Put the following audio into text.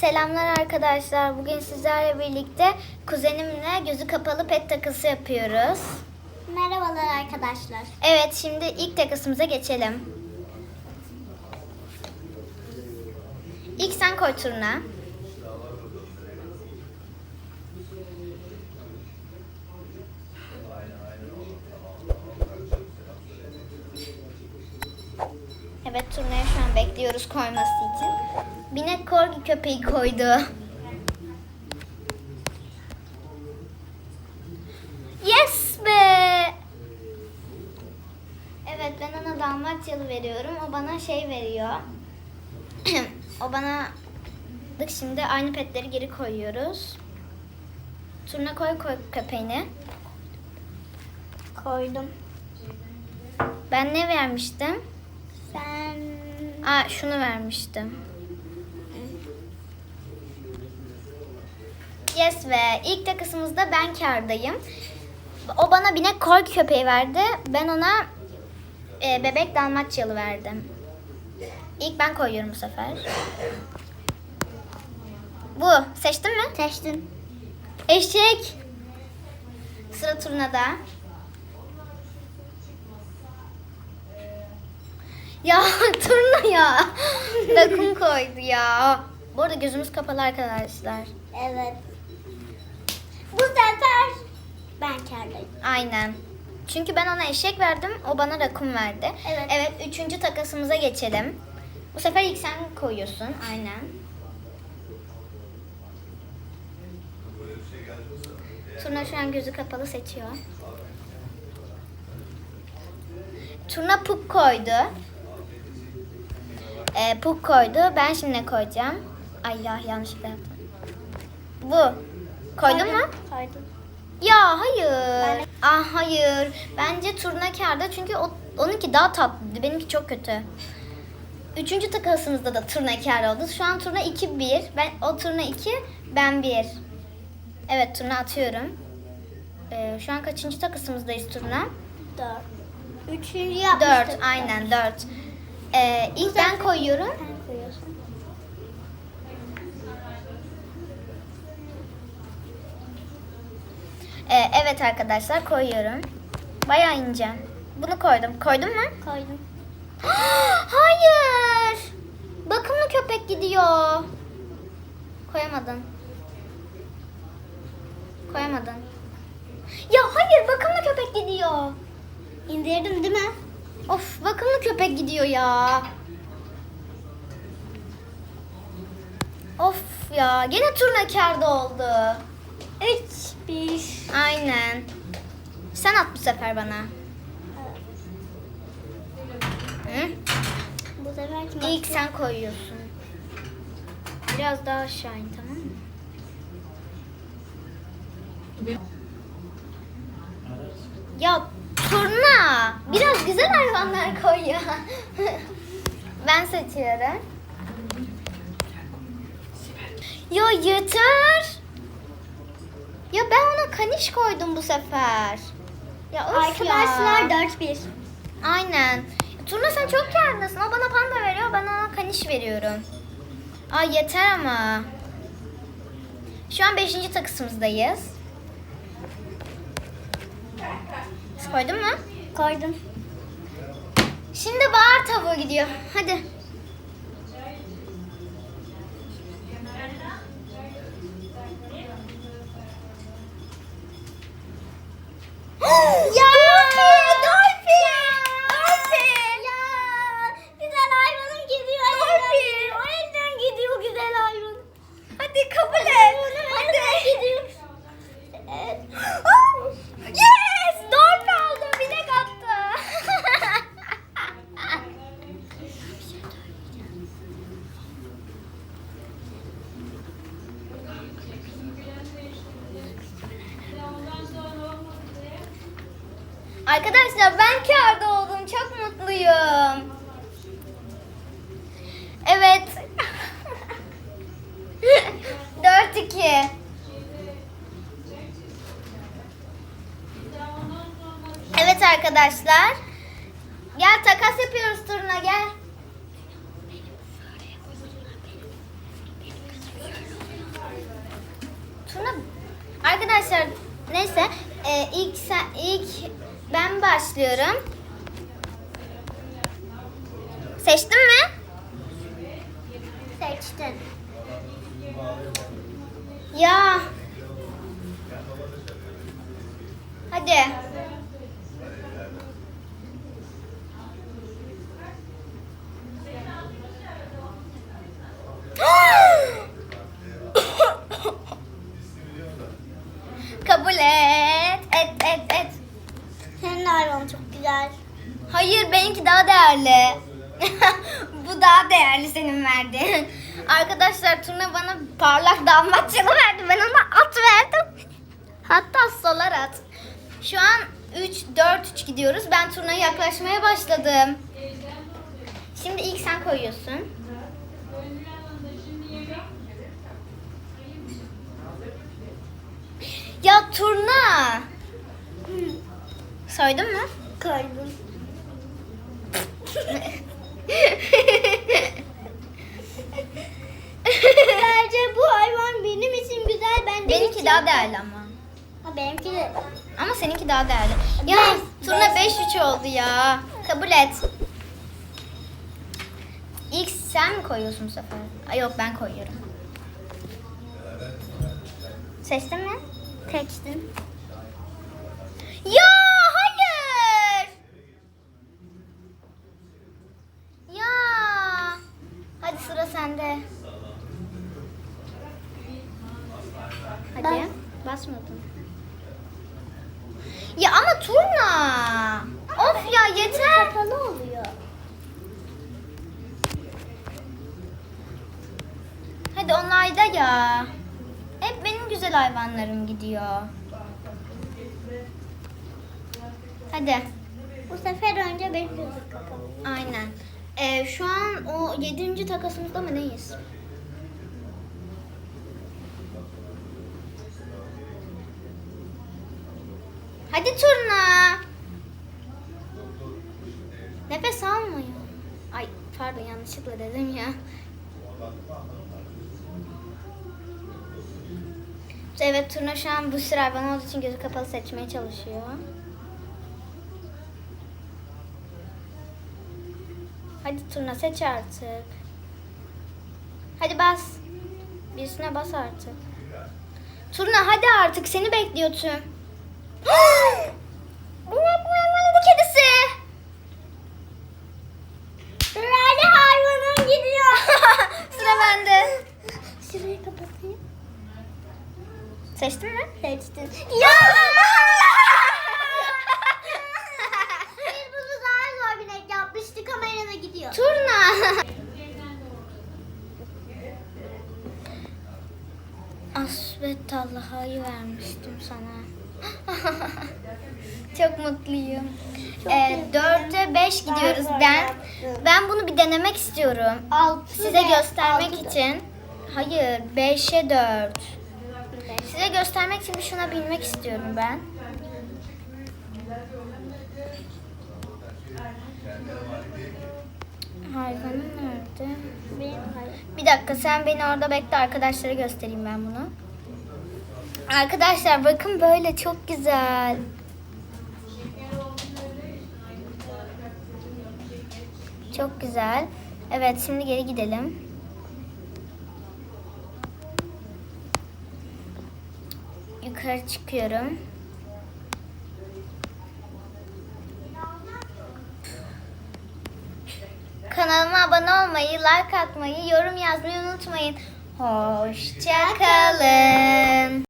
Selamlar arkadaşlar. Bugün sizlerle birlikte kuzenimle gözü kapalı pet takısı yapıyoruz. Merhabalar arkadaşlar. Evet şimdi ilk takısımıza geçelim. İlk sen koy turuna. Evet turnaya şu an bekliyoruz koyması için. Binek korgi köpeği koydu. Yes be! Evet ben ona dalmatyalı veriyorum. O bana şey veriyor. o bana şimdi aynı petleri geri koyuyoruz. Turna koy koy köpeğini. Koydum. Ben ne vermiştim? Sen Aa şunu vermiştim. Yes ve ilk takısımızda ben kardayım. O bana binek korku köpeği verdi. Ben ona e, bebek dalmatyalı verdim. İlk ben koyuyorum bu sefer. Bu. Seçtin mi? seçtin. Eşek. Sıra turnada. Ya turna ya. Dakun koydu ya. Bu arada gözümüz kapalı arkadaşlar. Evet. Bu sefer ben kârdayım. Aynen. Çünkü ben ona eşek verdim, o bana rakun verdi. Evet. Evet, üçüncü takasımıza geçelim. Bu sefer ilk sen koyuyorsun, aynen. Turna şu an gözü kapalı seçiyor. Turna puk koydu. Ee, puk koydu. Ben şimdi ne koyacağım? Ay ya yanlışlıkla yaptım. Bu. Koydun mu? Koydum. Ya hayır. Ben- Ah hayır. Bence turna kârda çünkü o, onunki daha tatlıydı. Benimki çok kötü. Üçüncü takasımızda da turna kâr oldu. Şu an turna 2-1. Ben, o turna 2, ben 1. Evet turna atıyorum. Ee, şu an kaçıncı takasımızdayız turna? Dört. Üçüncü yapmıştık. 4. Aynen 4. Ee, ilk ben koyuyorum. Sen koyuyorsun. Ee, evet arkadaşlar koyuyorum. Bayağı ince. Bunu koydum. Koydun mu? Koydum. Hayır. Bakımlı köpek gidiyor. Koyamadın. Koyamadın. Ya hayır bakımlı köpek gidiyor. İndirdin değil mi? Of bakımlı köpek gidiyor ya. Of ya gene turna kârda oldu. Üç, bir. Aynen. Sen at bu sefer bana. Hı? Bu sefer kim İlk atıyor? sen koyuyorsun. Biraz daha aşağı in tamam mı? Ya turna. Biraz güzel hayvanlar koy ya. ben seçiyorum. Ya yeter. Ya ben ona kaniş koydum bu sefer. Ya of Arkadaşlar ya. dört, bir. Aynen. Turna sen çok kârdasın. O bana panda veriyor, ben ona kaniş veriyorum. Ay yeter ama. Şu an 5. takısımızdayız. Koydun mu? Koydum. Şimdi bağır tavuğu gidiyor. Hadi. ya! Dolphin! Dolphin! Ya güzel hayvanım gidiyor. Dolphin! O elden gidiyor güzel hayvan. Hadi kabul et. Hadi. gidiyor. Evet. yes! Dolphin aldım. Binek attı. Arkadaşlar ben kârda oldum. Çok mutluyum. Evet. 4-2. Evet arkadaşlar. Gel takas yapıyoruz turuna gel. Arkadaşlar neyse e, ilk sen, ilk ben başlıyorum. Seçtin mi? Seçtin. Ya. Hadi. Kabul et. Et et et. Senin hayvan çok güzel. Hayır benimki daha değerli. Bu daha değerli senin verdiğin. Arkadaşlar Turna bana parlak dalmatçalı verdi. Ben ona at verdim. Hatta solar at. Şu an 3 4 3 gidiyoruz. Ben Turna'ya yaklaşmaya başladım. Şimdi ilk sen koyuyorsun. Ya Turna. Soydun mu? Koydum. Bence bu hayvan benim için güzel. Ben de Benimki hiç- daha değerli ama. Ha, benimki de. Ama seninki daha değerli. Ya Beş, turna beş. 5-3 oldu ya. Kabul et. İlk sen mi koyuyorsun bu sefer? Ay yok ben koyuyorum. Seçtin mi? Seçtim. Ya hayır. Ya. Hadi sıra sende. Hadi. Ben- Basmadın. Ya ama turna. Of ya yeter. Kapalı oluyor. Hadi onlayda ya. Hep benim güzel hayvanlarım gidiyor. Hadi. Bu sefer önce benim gözüm kapalı. Aynen. Ee, şu an o yedinci takasımızda mı neyiz? Hadi turna. Nefes almıyor. Ay pardon yanlışlıkla dedim ya. Evet turna şu an bu sıra hayvan olduğu için gözü kapalı seçmeye çalışıyor. Hadi turna seç artık. Hadi bas. Birisine bas artık. Turna hadi artık seni bekliyor tüm. Bu bu kedisi. Rally hayvanım gidiyor. Sıra bende. Şurayı kapatayım. Seçtin mi? Seçtin. Ya! Biz bunu daha zor bir yine de gidiyor. Turna. Asbet Allah'a'yı vermiştim sana. Çok mutluyum. Çok Ee, iyi. 4'e 5 gidiyoruz. Ben Ben bunu bir denemek istiyorum. Altı Size göstermek altı için. Hayır, 5'e 4. Beş. Size göstermek için bir şuna binmek istiyorum ben. Hayvanım nerede? Benim hayvan. Bir dakika sen beni orada bekle arkadaşlara göstereyim ben bunu. Arkadaşlar bakın böyle çok güzel. Çok güzel. Evet şimdi geri gidelim. Yukarı çıkıyorum. Olmayı, like atmayı, yorum yazmayı unutmayın. Hoşçakalın.